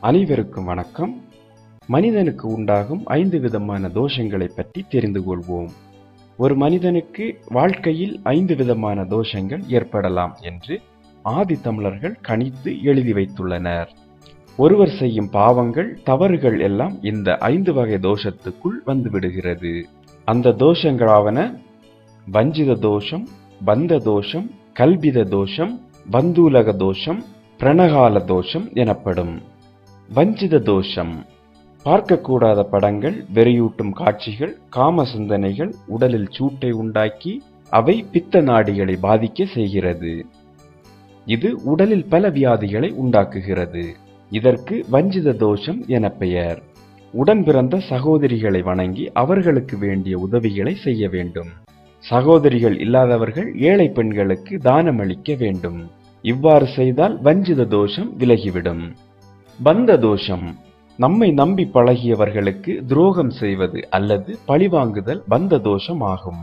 அனைவருக்கும் வணக்கம். மனிதனுக்கு உண்டாகும் ஐந்து விதமான தோஷங்களை பற்றி தெரிந்து கொள்வோம். ஒரு மனிதனுக்கு வாழ்க்கையில் ஐந்து விதமான தோஷங்கள் ஏற்படலாம் என்று ஆதி தமிழர்கள் கணித்து எழுதி வைத்துள்ளனர். ஒருவர் செய்யும் பாவங்கள் தவறுகள் எல்லாம் இந்த ஐந்து வகை தோஷத்துக்குள் வந்துவிடுகிறது. அந்த தோஷங்களாவன வஞ்சித தோஷம் பந்த தோஷம் கல்பித தோஷம் வந்தூலக தோஷம் பிரணகால தோஷம் எனப்படும். வஞ்சித தோஷம். பார்க்கக்கூடாத படங்கள் வெறியூட்டும் காட்சிகள் காம சிந்தனைகள் உடலில் சூட்டை உண்டாக்கி அவை பித்த நாடிகளை பாதிக்க செய்கிறது. இது உடலில் பல வியாதிகளை உண்டாக்குகிறது. இதற்கு வஞ்சித தோஷம் என பெயர். உடன் பிறந்த சகோதரிகளை வணங்கி அவர்களுக்கு வேண்டிய உதவிகளை செய்ய வேண்டும். சகோதரிகள் இல்லாதவர்கள் ஏழை பெண்களுக்கு தானமளிக்க வேண்டும். இவ்வாறு செய்தால் வஞ்சித தோஷம் விலகிவிடும். பந்த தோஷம். நம்மை நம்பி பழகியவர்களுக்கு துரோகம் செய்வது அல்லது பழிவாங்குதல் பந்த தோஷம் ஆகும்.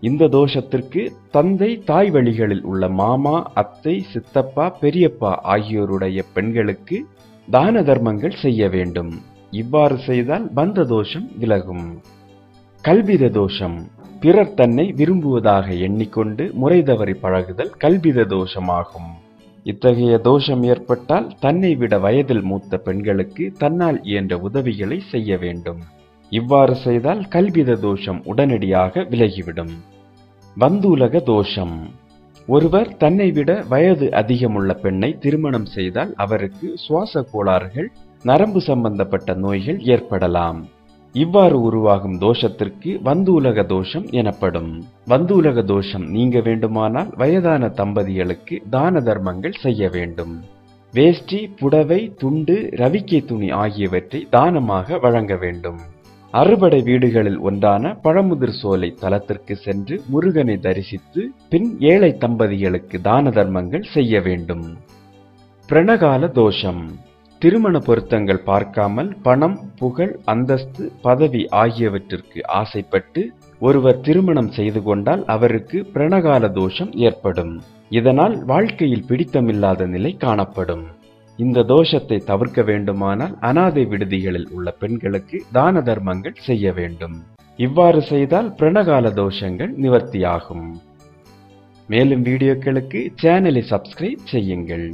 இந்த தோஷத்திற்கு தந்தை தாய் வழிகளில் உள்ள மாமா அத்தை சித்தப்பா பெரியப்பா ஆகியோருடைய பெண்களுக்கு தான தர்மங்கள் செய்ய வேண்டும். இவ்வாறு செய்தால் பந்த தோஷம் விலகும். கல்வித தோஷம். பிறர் தன்னை விரும்புவதாக எண்ணிக்கொண்டு முறை தவறி பழகுதல் கல்வித தோஷமாகும். இத்தகைய தோஷம் ஏற்பட்டால் தன்னை விட வயதில் மூத்த பெண்களுக்கு தன்னால் இயன்ற உதவிகளை செய்ய வேண்டும். இவ்வாறு செய்தால் கல்வித தோஷம் உடனடியாக விலகிவிடும். வந்தூலக தோஷம். ஒருவர் தன்னை விட வயது அதிகமுள்ள பெண்ணை திருமணம் செய்தால் அவருக்கு சுவாச கோளாறுகள் நரம்பு சம்பந்தப்பட்ட நோய்கள் ஏற்படலாம். இவ்வாறு உருவாகும் தோஷத்திற்கு வந்தூலக தோஷம் எனப்படும். வந்தூலக தோஷம் நீங்க வேண்டுமானால் வயதான தம்பதிகளுக்கு தான தர்மங்கள் செய்ய வேண்டும். வேஷ்டி புடவை துண்டு ரவிக்கை துணி ஆகியவற்றை தானமாக வழங்க வேண்டும். அறுபடை வீடுகளில் ஒன்றான பழமுதிர் சோலை தலத்திற்கு சென்று முருகனை தரிசித்து பின் ஏழை தம்பதிகளுக்கு தான தர்மங்கள் செய்ய வேண்டும். பிரணகால தோஷம். திருமண பொருத்தங்கள் பார்க்காமல் பணம் புகழ் அந்தஸ்து பதவி ஆகியவற்றிற்கு ஆசைப்பட்டு ஒருவர் திருமணம் செய்து கொண்டால் அவருக்கு பிரணகால தோஷம் ஏற்படும். இதனால் வாழ்க்கையில் பிடித்தமில்லாத நிலை காணப்படும். இந்த தோஷத்தை தவிர்க்க வேண்டுமானால் அனாதை விடுதிகளில் உள்ள பெண்களுக்கு தான தர்மங்கள் செய்ய வேண்டும். இவ்வாறு செய்தால் பிரணகால தோஷங்கள் நிவர்த்தியாகும். மேலும் வீடியோக்களுக்கு சேனலை சப்ஸ்கிரைப் செய்யுங்கள்.